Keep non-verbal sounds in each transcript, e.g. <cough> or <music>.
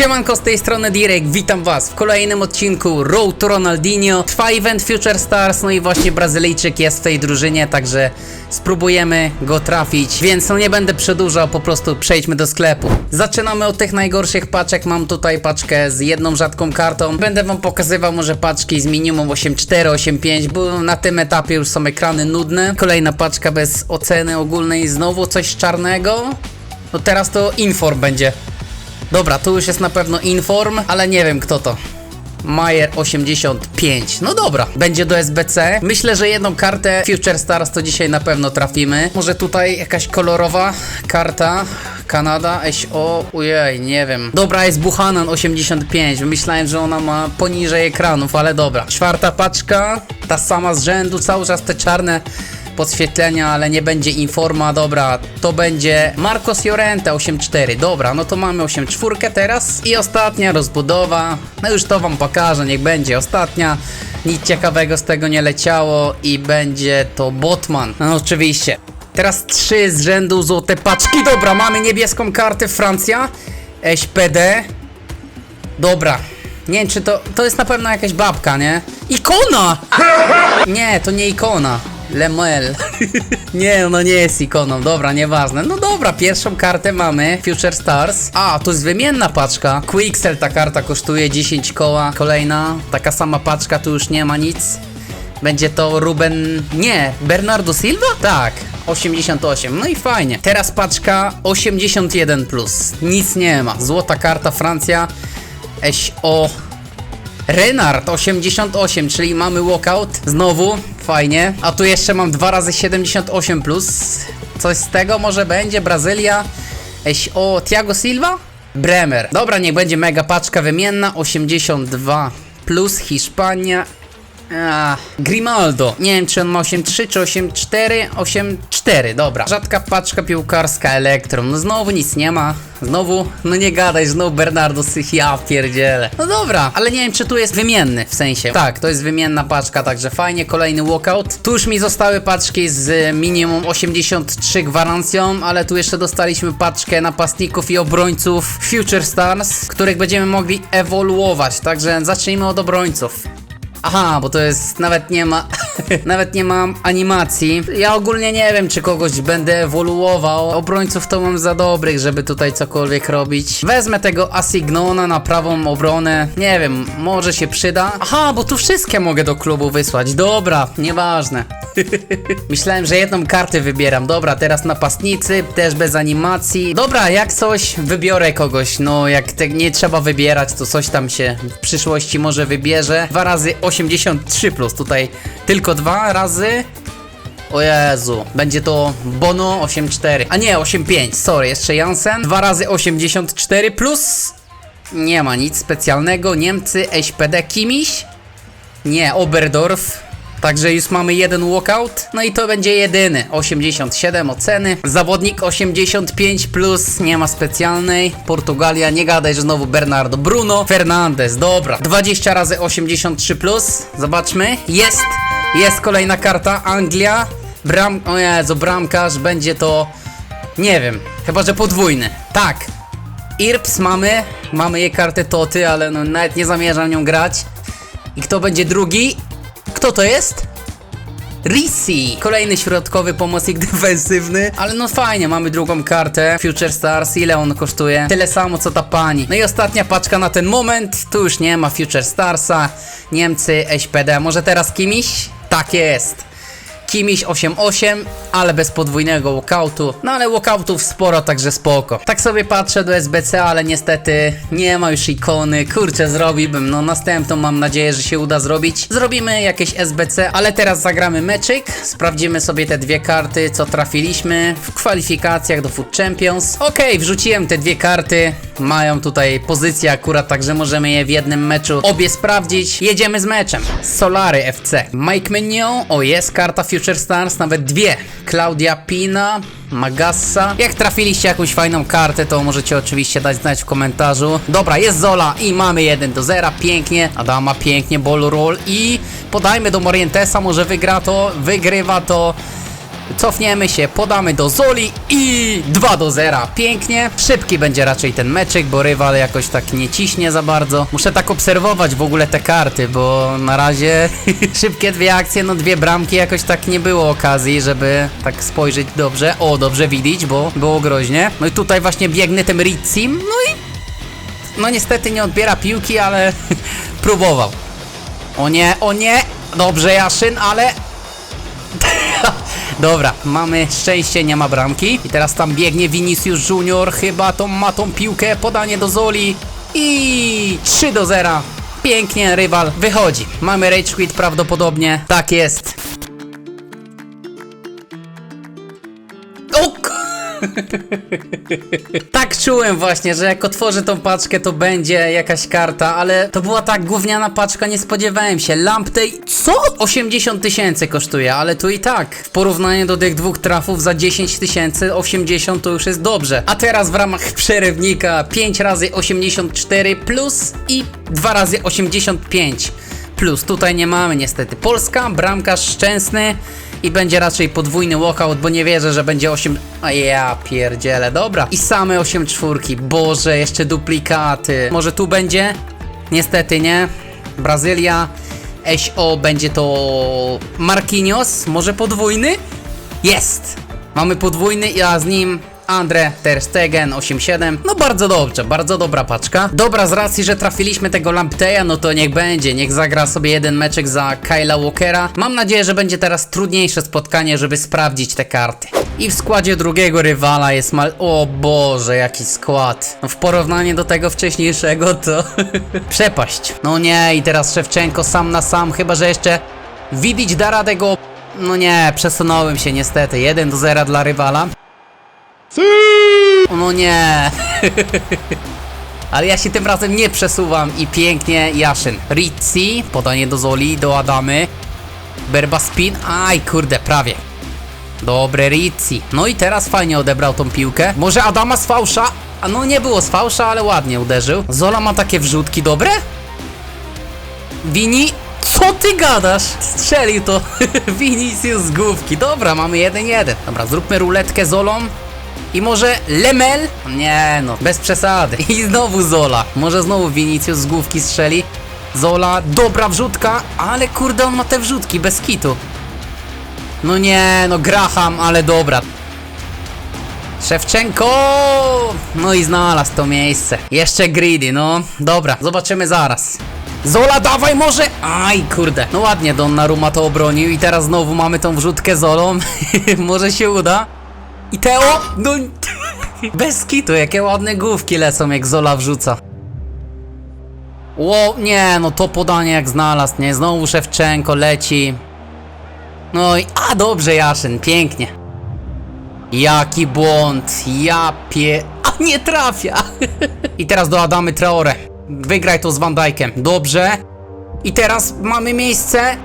Siemanko z tej strony Direk, witam was w kolejnym odcinku Road to Ronaldinho. Trwa event Future Stars, no i właśnie Brazylijczyk jest w tej drużynie, także spróbujemy go trafić. Więc no nie będę przedłużał, po prostu przejdźmy do sklepu. Zaczynamy od tych najgorszych paczek, mam tutaj paczkę z jedną rzadką kartą. Będę wam pokazywał może paczki z minimum 8.4, 8.5, bo na tym etapie już są ekrany nudne. Kolejna paczka bez oceny ogólnej, znowu coś czarnego. No teraz to Inform będzie Dobra, tu już jest na pewno Inform, ale nie wiem kto to. Majer 85. No dobra, będzie do SBC. Myślę, że jedną kartę Future Stars to dzisiaj na pewno trafimy. Może tutaj jakaś kolorowa karta. Kanada, SO, ujej, nie wiem. Dobra, jest Buchanan 85. Myślałem, że ona ma poniżej ekranów, ale dobra. Czwarta paczka, ta sama z rzędu, cały czas te czarne podświetlenia, ale nie będzie informa, dobra, to będzie Marcos Llorente 8.4, dobra, no to mamy 8.4 teraz. I ostatnia rozbudowa, no już to wam pokażę, niech będzie ostatnia, nic ciekawego z tego nie leciało i będzie to Botman, no oczywiście. Teraz trzy z rzędu złote paczki, dobra, mamy niebieską kartę Francja, SPD, dobra, nie wiem czy to, to jest na pewno jakaś babka, nie? Ikona! <laughs> Nie, to nie ikona. Lemel. nie, no nie jest ikoną, dobra, nieważne. No dobra, pierwszą kartę mamy, Future Stars. A, to jest wymienna paczka. Quixel ta karta kosztuje 10 koła. Kolejna, taka sama paczka, tu już nie ma nic. Będzie to Ruben... Nie, Bernardo Silva? Tak, 88, no i fajnie. Teraz paczka 81+, plus. nic nie ma. Złota karta Francja, SO... Renard 88, czyli mamy walkout. Znowu, fajnie. A tu jeszcze mam 2 razy 78 plus. Coś z tego może będzie. Brazylia. Eś, o, Thiago Silva? Bremer. Dobra, niech będzie mega paczka wymienna. 82 plus Hiszpania. Grimaldo. Nie wiem, czy on ma 8.3 czy 8.4. 8.4, dobra. Rzadka paczka piłkarska Elektrum. No znowu nic nie ma. Znowu, no nie gadaj, znowu Bernardo Sych, ja pierdzielę. No dobra, ale nie wiem, czy tu jest wymienny, w sensie. Tak, to jest wymienna paczka, także fajnie, kolejny walkout. Tu już mi zostały paczki z minimum 83 gwarancją, ale tu jeszcze dostaliśmy paczkę napastników i obrońców Future Stars, których będziemy mogli ewoluować, także zacznijmy od obrońców. Aha, bo to jest, nawet nie ma, <laughs> nawet nie mam animacji. Ja ogólnie nie wiem, czy kogoś będę ewoluował. Obrońców to mam za dobrych, żeby tutaj cokolwiek robić. Wezmę tego Asignona na prawą obronę. Nie wiem, może się przyda. Aha, bo tu wszystkie mogę do klubu wysłać. Dobra, nieważne. Myślałem, że jedną kartę wybieram. Dobra, teraz napastnicy, też bez animacji. Dobra, jak coś, wybiorę kogoś. No, jak te nie trzeba wybierać, to coś tam się w przyszłości może wybierze. Dwa razy 83 plus. Tutaj tylko dwa razy. O Jezu, będzie to Bono 8.4. A nie, 8.5, sorry, jeszcze Jansen. Dwa razy 84 plus. Nie ma nic specjalnego. Niemcy, SPD, Kimiś. Nie, Oberdorf. Także już mamy jeden walkout, no i to będzie jedyny. 87 oceny. Zawodnik 85 plus, nie ma specjalnej. Portugalia, nie gadaj, że znowu Bernardo. Bruno Fernandes, dobra. 20 razy 83 plus. Zobaczmy. Jest, jest kolejna karta. Anglia. Bram, o Jezu, bramkarz, będzie to, nie wiem, chyba, że podwójny. Tak, Irps mamy, mamy jej kartę Toty, ale no nawet nie zamierzam nią grać. I kto będzie drugi? Kto to jest? Risi, kolejny środkowy pomocnik <laughs> defensywny, ale no fajnie, mamy drugą kartę, Future Stars, ile on kosztuje? Tyle samo co ta pani. No i ostatnia paczka na ten moment, tu już nie ma Future Starsa, Niemcy, SPD, może teraz kimiś? Tak jest. Kimiś 8-8, ale bez podwójnego walkoutu. No ale walkoutów sporo, także spoko. Tak sobie patrzę do SBC, ale niestety nie ma już ikony. Kurczę, zrobiłbym. No następną mam nadzieję, że się uda zrobić. Zrobimy jakieś SBC, ale teraz zagramy meczyk. Sprawdzimy sobie te dwie karty, co trafiliśmy w kwalifikacjach do Food Champions. Okej, wrzuciłem te dwie karty. Mają tutaj pozycję akurat, także możemy je w jednym meczu obie sprawdzić. Jedziemy z meczem. Solary FC. Mike Mignon. O, jest karta Future Stars, nawet dwie. Claudia Pina, Magassa. Jak trafiliście jakąś fajną kartę, to możecie oczywiście dać znać w komentarzu. Dobra, jest Zola i mamy 1 do 0. Pięknie. Adama pięknie, ball roll i podajmy do Morientesa, może wygra to, wygrywa to. Cofniemy się, podamy do Zoli i 2 do 0. Pięknie. Szybki będzie raczej ten meczyk, bo rywal jakoś tak nie ciśnie za bardzo. Muszę tak obserwować w ogóle te karty, bo na razie <laughs> szybkie dwie akcje, no dwie bramki, jakoś tak nie było okazji, żeby tak spojrzeć dobrze. O, dobrze widzieć, bo było groźnie. No i tutaj właśnie biegnie tym Ritzim, no i no niestety nie odbiera piłki, ale <laughs> próbował. O nie, o nie! Dobrze, Jaszyn, ale Dobra, mamy szczęście, nie ma bramki. I teraz tam biegnie Vinicius Junior, chyba to ma tą piłkę, podanie do Zoli i 3 do 0. Pięknie, rywal wychodzi. Mamy rage quit prawdopodobnie. Tak jest. <laughs> tak czułem właśnie, że jak otworzę tą paczkę, to będzie jakaś karta, ale to była tak gówniana paczka, nie spodziewałem się. Lamp tej, co? 80 tysięcy kosztuje, ale tu i tak. W porównaniu do tych dwóch trafów za 10 tysięcy, 80 to już jest dobrze. A teraz w ramach <laughs> przerywnika 5 razy 84 plus i 2 razy 85 plus. Tutaj nie mamy niestety. Polska, bramkarz szczęsny i będzie raczej podwójny walkout, bo nie wierzę, że będzie 8... A ja pierdzielę, dobra. I same 8 czwórki. Boże, jeszcze duplikaty. Może tu będzie? Niestety nie. Brazylia. SO będzie to Marquinhos. Może podwójny? Jest! Mamy podwójny, a z nim Andre Ter Stegen 8-7. No bardzo dobrze, bardzo dobra paczka. Dobra, z racji, że trafiliśmy tego Lampteja, no to niech będzie, niech zagra sobie jeden meczek za Kyla Walkera. Mam nadzieję, że będzie teraz trudniejsze spotkanie, żeby sprawdzić te karty. I w składzie drugiego rywala jest mal... O Boże, jaki skład. No w porównaniu do tego wcześniejszego to... <laughs> Przepaść. No nie, i teraz Szewczenko sam na sam, chyba że jeszcze... Widzieć da radę go... No nie, przesunąłem się niestety. 1 do 0 dla rywala. No nie. <laughs> Ale ja się tym razem nie przesuwam i pięknie Jaszyn. Ritzi, podanie do Zoli, do Adamy. Berba spin. Aj, kurde, prawie. Dobre Ritzi. No i teraz fajnie odebrał tą piłkę. Może Adama z fałsza? No nie było z fałsza, ale ładnie uderzył. Zola ma takie wrzutki dobre? Wini, co ty gadasz? Strzelił to <laughs> Vinicius z główki. Dobra, mamy 1-1. Dobra, zróbmy ruletkę Zolą. I może Lemel? Nie no, bez przesady. I znowu Zola. Może znowu Vinicius z główki strzeli. Zola, dobra wrzutka, ale kurde on ma te wrzutki, bez kitu. No nie, no Graham, ale dobra. Szewczenko! No i znalazł to miejsce. Jeszcze greedy, no. Dobra, zobaczymy zaraz. Zola, dawaj może! Aj, kurde. No ładnie Donnarumma to obronił i teraz znowu mamy tą wrzutkę Zolą. <laughs> może się uda. I Teo? No... <laughs> Bez kitu, jakie ładne główki lecą jak Zola wrzuca. Ło, nie, no to podanie jak znalazł, nie? Znowu Szewczenko leci. No i... A, dobrze Jaszyn, pięknie. Jaki błąd, ja pie... A, nie trafia! <laughs> I teraz do Adamy Traore. Wygraj to z Van Dijkiem. Dobrze. I teraz mamy miejsce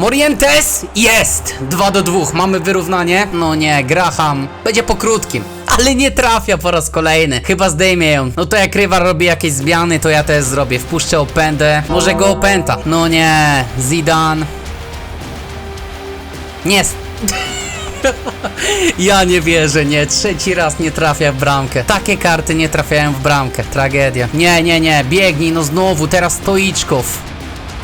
Morientes jest! 2 do 2, mamy wyrównanie. No nie, Graham. Będzie po krótkim. Ale nie trafia po raz kolejny. Chyba zdejmie ją. No to jak rywal robi jakieś zmiany, to ja też zrobię. Wpuszczę opędę. Może go opęta. No nie, Zidane. Nie. <laughs> Ja nie wierzę, nie. Trzeci raz nie trafia w bramkę. Takie karty nie trafiają w bramkę. Tragedia. Nie, nie, nie. Biegnij, no znowu. Teraz stoiczków.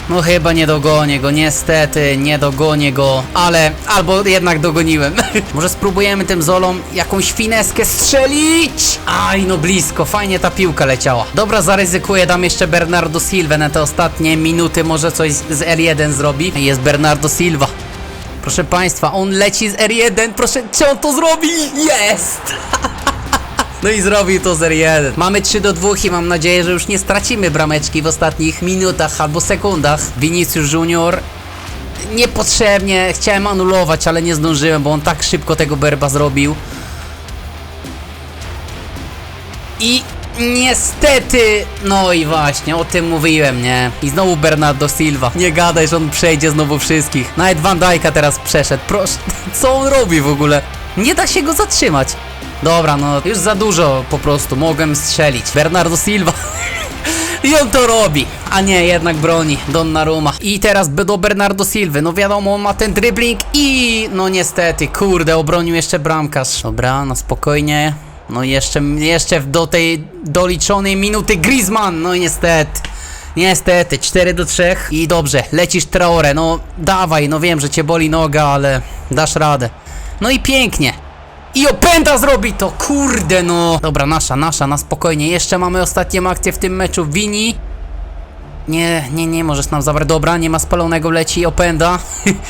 No chyba nie dogonię go, niestety nie dogonię go, ale albo jednak dogoniłem. <laughs> Może spróbujemy tym Zolą jakąś fineskę strzelić? Aj, no blisko, fajnie ta piłka leciała. Dobra, zaryzykuję, dam jeszcze Bernardo Silva na te ostatnie minuty, może coś z z R1 zrobi. Jest Bernardo Silva. Proszę Państwa, on leci z R1, proszę, czy on to zrobi? Jest! <laughs> No i zrobił to 0-1. Mamy 3 do 2 i mam nadzieję, że już nie stracimy brameczki w ostatnich minutach albo sekundach. Vinicius Junior niepotrzebnie chciałem anulować, ale nie zdążyłem, bo on tak szybko tego berba zrobił. I niestety, no i właśnie, o tym mówiłem, nie? I znowu Bernardo Silva. Nie gadaj, że on przejdzie znowu wszystkich. Nawet Van Dijk'a teraz przeszedł. Proszę, <laughs> co on robi w ogóle? Nie da się go zatrzymać. Dobra, no już za dużo po prostu mogłem strzelić. Bernardo Silva. <laughs> I on to robi. A nie, jednak broni Donnarumma. I teraz do Bernardo Silva. No wiadomo, on ma ten dribbling i no niestety, kurde, obronił jeszcze bramkarz. Dobra, na spokojnie. No jeszcze, jeszcze do tej doliczonej minuty Griezmann. No niestety. Niestety, 4 do 3 i dobrze, lecisz Traore, no dawaj, no wiem, że cię boli noga, ale dasz radę. No i pięknie. I opęta zrobi to, kurde no. Dobra, nasza, nasza, na spokojnie. Jeszcze mamy ostatnią akcję w tym meczu. Wini. Nie, nie, nie możesz nam zabrać. Dobra, nie ma spalonego, leci opęda.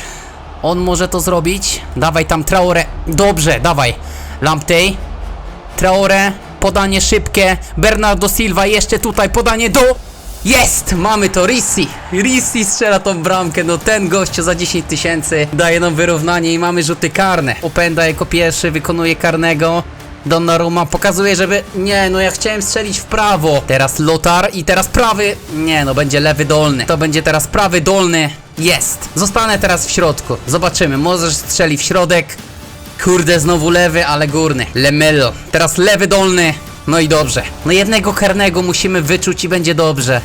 <laughs> On może to zrobić. Dawaj tam Traore. Dobrze, dawaj. Lamptey. Traore. Podanie szybkie. Bernardo Silva jeszcze tutaj podanie do... Jest! Mamy to, Rissi! Rissi strzela tą bramkę, no ten gościu za 10 tysięcy daje nam wyrównanie i mamy rzuty karne. Openda jako pierwszy wykonuje karnego. Donnarumma pokazuje, żeby... Nie, no ja chciałem strzelić w prawo. Teraz Lotar i teraz prawy... Nie, no będzie lewy dolny. To będzie teraz prawy dolny. Jest! Zostanę teraz w środku. Zobaczymy, możesz strzeli w środek. Kurde, znowu lewy, ale górny. Lemello. Teraz lewy dolny. No i dobrze. No jednego karnego musimy wyczuć i będzie dobrze.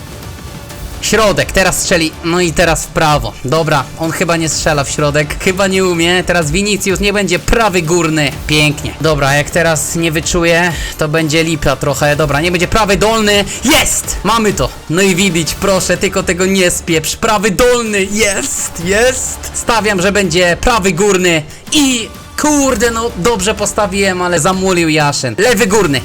Środek, teraz strzeli. No i teraz w prawo. Dobra, on chyba nie strzela w środek. Chyba nie umie. Teraz Vinicius nie będzie prawy górny. Pięknie. Dobra, jak teraz nie wyczuje, to będzie lipa trochę. Dobra, nie będzie prawy dolny. Jest! Mamy to. No i widzieć, proszę, tylko tego nie spieprz. Prawy dolny. Jest! Jest! Stawiam, że będzie prawy górny i... Kurde, no dobrze postawiłem, ale zamulił Jaszyn. Lewy górny.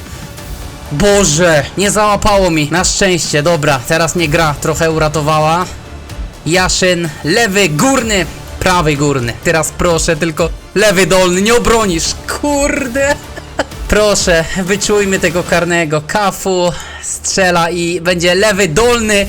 Boże, nie załapało mi. Na szczęście, dobra, teraz nie gra, trochę uratowała. Jaszyn, lewy górny, prawy górny. Teraz proszę, tylko lewy dolny, nie obronisz. Kurde. <laughs> Proszę, wyczujmy tego karnego. Kafu strzela i będzie lewy dolny.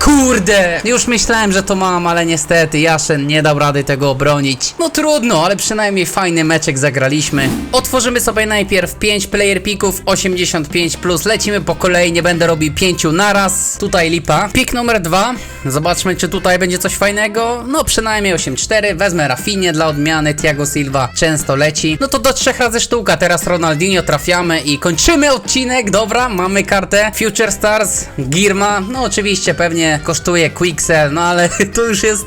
Kurde! Już myślałem, że to mam, ale niestety Jaszen nie dał rady tego obronić. No trudno, ale przynajmniej fajny meczek zagraliśmy. Otworzymy sobie najpierw 5 player pików 85+, plus. lecimy po kolei, nie będę robił 5 naraz. Tutaj lipa. Pik numer 2. Zobaczmy, czy tutaj będzie coś fajnego. No przynajmniej 8-4. Wezmę Rafinie dla odmiany, Thiago Silva często leci. No to do trzech razy sztuka, teraz Ronaldinho trafiamy i kończymy odcinek. Dobra, mamy kartę Future Stars, Girma. No oczywiście pewnie kosztuje Quicksell, no ale <laughs> to już jest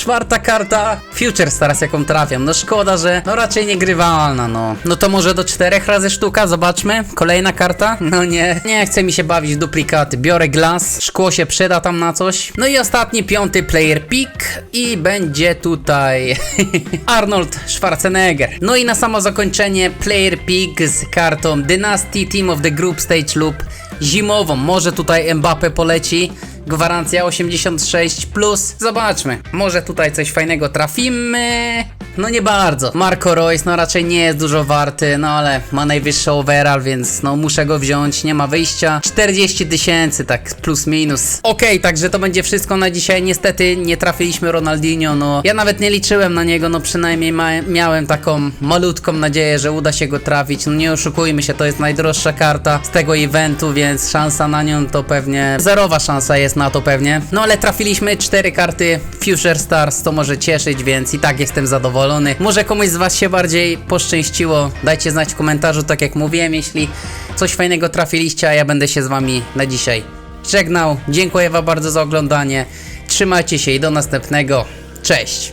czwarta karta Future Stars jaką trafiam. No szkoda, że no raczej niegrywalna, no. No to może do czterech razy sztuka, zobaczmy. Kolejna karta? No nie, nie chce mi się bawić duplikaty. Biorę glas, szkło się przyda tam na coś. No i ostatni, piąty player pick i będzie tutaj <laughs> Arnold Schwarzenegger. No i na samo zakończenie player pick z kartą Dynasty Team of the Group Stage lub zimową. Może tutaj Mbappe poleci. Gwarancja 86 plus. Zobaczmy. Może tutaj coś fajnego trafimy. No nie bardzo. Marco Royce no raczej nie jest dużo warty, no ale ma najwyższy overall, więc no muszę go wziąć, nie ma wyjścia. 40 tysięcy, tak plus minus. Okej, także to będzie wszystko na dzisiaj. Niestety nie trafiliśmy Ronaldinho, no ja nawet nie liczyłem na niego, no przynajmniej miałem taką malutką nadzieję, że uda się go trafić. No nie oszukujmy się, to jest najdroższa karta z tego eventu, więc szansa na nią to pewnie zerowa szansa jest na to pewnie. No ale trafiliśmy cztery karty Future Stars, to może cieszyć, więc i tak jestem zadowolony. Może komuś z Was się bardziej poszczęściło. Dajcie znać w komentarzu, tak jak mówiłem, jeśli coś fajnego trafiliście, a ja będę się z Wami na dzisiaj żegnał. Dziękuję Wam bardzo za oglądanie. Trzymajcie się i do następnego. Cześć!